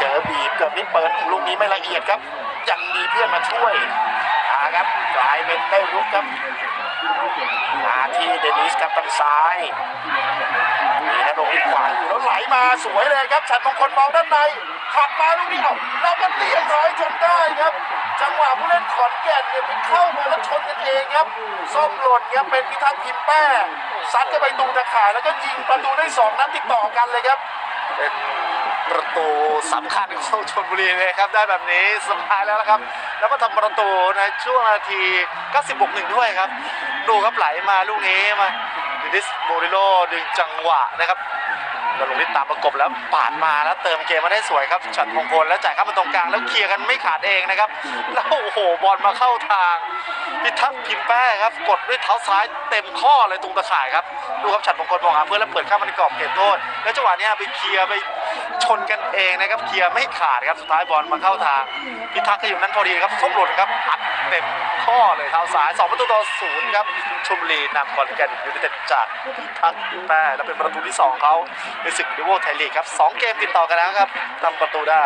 เจอบีบเกือบนิดเปิดลูกนี้ไม่ละเอียดครับ ยังมีเพื่อนมาช่วยอาครับกลายเป็นได้รุกครับมาที่เดนิสครับทางซ้ายมีนะตรงนี้ขวาอยู่แล้วไหลมาสวยเลยครับฉันมงคลมองด้านในขัดมาลูกนี้เอาแล้วก็เรียบร้อยจนได้ครับ จังหวะผู้เล่นขอนแก่นเนี่ยไปเข้ามาแล้วชนกันเองครับส้มหล่นครับเป็นพิทักษ์พิมแป้ซัดเข้าไปตูตะข่ายแล้วก็ยิงประตูได้สองนัดติดต่อกันเลยครับเป็น ประตูสำคัญของชลบุรีเลยครับ ได้แบบนี้สุดท้ายแล้วนะครับ แล้วก็ทำประตูในช่วงนาที90บวกหนึ่งด้วยครับ ดูครับไหลมาลูกนี้มาดิดิสโมริโลดึงจังหวะนะครับแล้วลงนิดตามประกบแล้วปาดมาแล้วเติมเกมมาได้สวยครับฉัดมงคลแล้วจ่ายเข้ามาตรงกลางแล้วเคลียร์กันไม่ขาดเองนะครับ แล้วโอ้โหบอลมาเข้าทาง พิทักษ์พิมแป้ครับ กดด้วยเท้าซ้ายเต็มข้อเลยตรงตะข่ายครับ ดูครับฉัดมงคลมองหาเพื่อนแล้วเปิดข้ามาในกรอบเขตโทษ แล้วจังหวะนี้ไปเคลียร์ไปชนกันเองนะครับ เคลียร์ไม่ขาดครับ สุดท้ายบอลมาเข้าทาง พิทักษ์ก็อยู่นั้นพอดีครับส้มหล่นครับอัดเต็มข้อเลยเท้าซ้ายสองประตูต่อศูนย์ครับชลบุรีนำคอนแกนยูไนเต็ดจากพิทักษ์พิมแป้และเป็นประตูที่สองเขาในศึกดิโวไทยลีกครับสองเกมติดต่อกันแล้วครับทำประตูได้